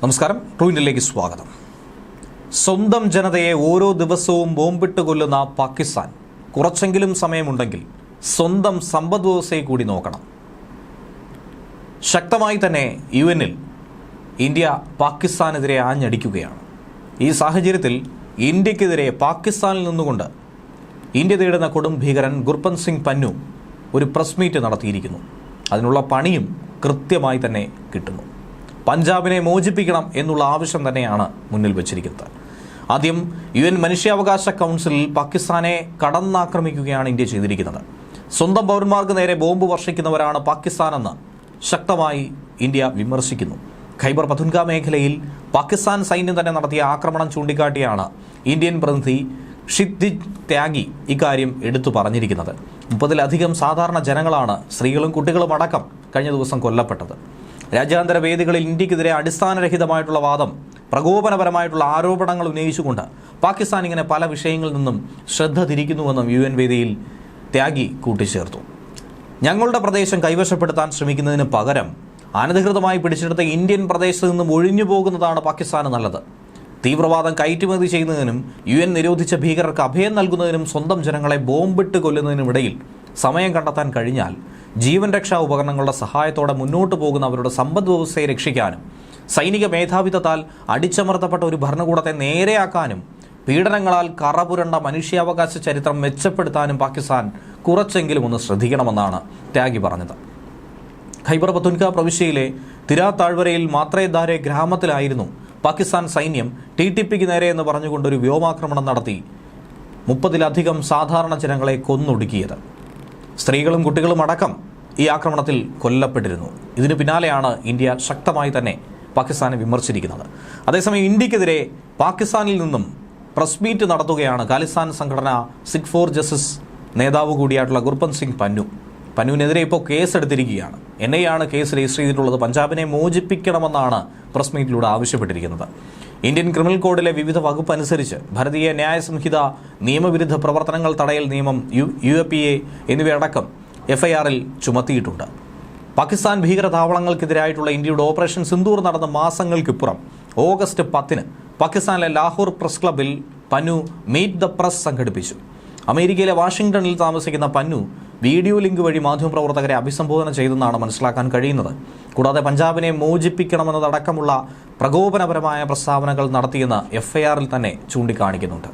നമസ്കാരം ട്രൂ ഇന്ത്യയിലേക്ക് സ്വാഗതം. സ്വന്തം ജനതയെ ഓരോ ദിവസവും ബോംബിട്ട് കൊല്ലുന്ന പാകിസ്ഥാൻ കുറച്ചെങ്കിലും സമയമുണ്ടെങ്കിൽ സ്വന്തം സമ്പദ് വ്യവസ്ഥയെ കൂടി നോക്കണം. ശക്തമായി തന്നെ യു എന്നിൽ ഇന്ത്യ പാകിസ്ഥാനെതിരെ ആഞ്ഞടിക്കുകയാണ്. ഈ സാഹചര്യത്തിൽ ഇന്ത്യക്കെതിരെ പാകിസ്ഥാനിൽ നിന്നുകൊണ്ട് ഇന്ത്യ തേടുന്ന കൊടും ഭീകരൻ ഗുർപന്ത് സിംഗ് പന്നു ഒരു പ്രസ് മീറ്റ് നടത്തിയിരിക്കുന്നു. അതിനുള്ള പണിയും കൃത്യമായി തന്നെ കിട്ടുന്നു. പഞ്ചാബിനെ മോചിപ്പിക്കണം എന്നുള്ള ആവശ്യം തന്നെയാണ് മുന്നിൽ വച്ചിരിക്കുന്നത്. ആദ്യം യു എൻ മനുഷ്യാവകാശ കൗൺസിലിൽ പാകിസ്ഥാനെ കടന്നാക്രമിക്കുകയാണ് ഇന്ത്യ ചെയ്തിരിക്കുന്നത്. സ്വന്തം പൗരന്മാർക്ക് നേരെ ബോംബ് വർഷിക്കുന്നവരാണ് പാകിസ്ഥാനെന്ന് ശക്തമായി ഇന്ത്യ വിമർശിക്കുന്നു. ഖൈബർ പഥുൻക മേഖലയിൽ പാകിസ്ഥാൻ സൈന്യം തന്നെ നടത്തിയ ആക്രമണം ചൂണ്ടിക്കാട്ടിയാണ് ഇന്ത്യൻ പ്രതിനിധി ഷിദ്ദിജ് ത്യാഗി ഇക്കാര്യം എടുത്തു പറഞ്ഞിരിക്കുന്നത്. മുപ്പതിലധികം സാധാരണ ജനങ്ങളാണ് സ്ത്രീകളും കുട്ടികളും അടക്കം കഴിഞ്ഞ ദിവസം കൊല്ലപ്പെട്ടത്. രാജ്യാന്തര വേദികളിൽ ഇന്ത്യക്കെതിരെ അടിസ്ഥാനരഹിതമായിട്ടുള്ള വാദം പ്രകോപനപരമായിട്ടുള്ള ആരോപണങ്ങൾ ഉന്നയിച്ചുകൊണ്ട് പാകിസ്ഥാൻ ഇങ്ങനെ പല വിഷയങ്ങളിൽ നിന്നും ശ്രദ്ധ തിരിക്കുന്നുവെന്നും യു എൻ വേദിയിൽ ത്യാഗി കൂട്ടിച്ചേർത്തു. ഞങ്ങളുടെ പ്രദേശം കൈവശപ്പെടുത്താൻ ശ്രമിക്കുന്നതിന് പകരം അനധികൃതമായി പിടിച്ചെടുത്ത ഇന്ത്യൻ പ്രദേശത്ത് നിന്നും ഒഴിഞ്ഞു പോകുന്നതാണ് പാകിസ്ഥാന് നല്ലത്. തീവ്രവാദം കയറ്റുമതി ചെയ്യുന്നതിനും യു എൻ നിരോധിച്ച ഭീകരർക്ക് അഭയം നൽകുന്നതിനും സ്വന്തം ജനങ്ങളെ ബോംബിട്ട് കൊല്ലുന്നതിനുമിടയിൽ സമയം കണ്ടെത്താൻ കഴിഞ്ഞാൽ ജീവൻ രക്ഷാ ഉപകരണങ്ങളുടെ സഹായത്തോടെ മുന്നോട്ട് പോകുന്ന അവരുടെ സമ്പദ് വ്യവസ്ഥയെ രക്ഷിക്കാനും സൈനിക മേധാവിത്വത്താൽ അടിച്ചമർത്തപ്പെട്ട ഒരു ഭരണകൂടത്തെ നേരെയാക്കാനും പീഡനങ്ങളാൽ കറപുരണ്ട മനുഷ്യാവകാശ ചരിത്രം മെച്ചപ്പെടുത്താനും പാകിസ്ഥാൻ കുറച്ചെങ്കിലും ഒന്ന് ശ്രദ്ധിക്കണമെന്നാണ് ത്യാഗി പറഞ്ഞത്. ഖൈബർ പത്തുൻക പ്രവിശ്യയിലെ തിരാ താഴ്വരയിൽ മാത്രേദാരെ ഗ്രാമത്തിലായിരുന്നു പാകിസ്ഥാൻ സൈന്യം ടി ടി പിക്ക് നേരെ എന്ന് പറഞ്ഞുകൊണ്ട് ഒരു വ്യോമാക്രമണം നടത്തി മുപ്പതിലധികം സാധാരണ ജനങ്ങളെ കൊന്നൊടുക്കിയത്. സ്ത്രീകളും കുട്ടികളും അടക്കം ഈ ആക്രമണത്തിൽ കൊല്ലപ്പെട്ടിരുന്നു. ഇതിന് പിന്നാലെയാണ് ഇന്ത്യ ശക്തമായി തന്നെ പാകിസ്ഥാനെ വിമർശിച്ചിരിക്കുന്നത്. അതേസമയം ഇന്ത്യക്കെതിരെ പാകിസ്ഥാനിൽ നിന്നും പ്രസ് മീറ്റ് നടത്തുകയാണ് ഖാലിസ്ഥാൻ സംഘടന സിഖ് ഫോർ ജസ്റ്റിസ് നേതാവ് കൂടിയായിട്ടുള്ള ഗുർപന്ത് സിംഗ് പന്നു. പന്നുവിനെതിരെ ഇപ്പോൾ കേസെടുത്തിരിക്കുകയാണ്. ആണ് കേസ് രജിസ്റ്റർ ചെയ്തിട്ടുള്ളത്. പഞ്ചാബിനെ മോചിപ്പിക്കണമെന്നാണ് പ്രസ് മീറ്റിലൂടെ ആവശ്യപ്പെട്ടിരിക്കുന്നത്. ഇന്ത്യൻ ക്രിമിനൽ കോഡിലെ വിവിധ വകുപ്പ് അനുസരിച്ച് ഭാരതീയ ന്യായ സംഹിത നിയമവിരുദ്ധ പ്രവർത്തനങ്ങൾ തടയൽ നിയമം U U A P A എന്നിവയടക്കം എഫ്ഐആറിൽ ചുമത്തിയിട്ടുണ്ട്. പാകിസ്ഥാൻ ഭീകര താവളങ്ങൾക്കെതിരായിട്ടുള്ള ഇന്ത്യയുടെ ഓപ്പറേഷൻ സിന്ദൂർ നടന്ന മാസങ്ങൾക്കിപ്പുറം ഓഗസ്റ്റ് പത്തിന് പാകിസ്ഥാനിലെ ലാഹോർ പ്രസ് ക്ലബിൽ പന്നു മീറ്റ് ദ പ്രസ് സംഘടിപ്പിച്ചു. അമേരിക്കയിലെ വാഷിംഗ്ടണിൽ താമസിക്കുന്ന പന്നു വീഡിയോ ലിങ്ക് വഴി മാധ്യമപ്രവർത്തകരെ അഭിസംബോധന ചെയ്തെന്നാണ് മനസ്സിലാക്കാൻ കഴിയുന്നത്. കൂടാതെ പഞ്ചാബിനെ മോചിപ്പിക്കണമെന്നതടക്കമുള്ള പ്രകോപനപരമായ പ്രസ്താവനകൾ നടത്തിയെന്ന് എഫ്ഐആറിൽ തന്നെ ചൂണ്ടിക്കാണിക്കുന്നുണ്ട്.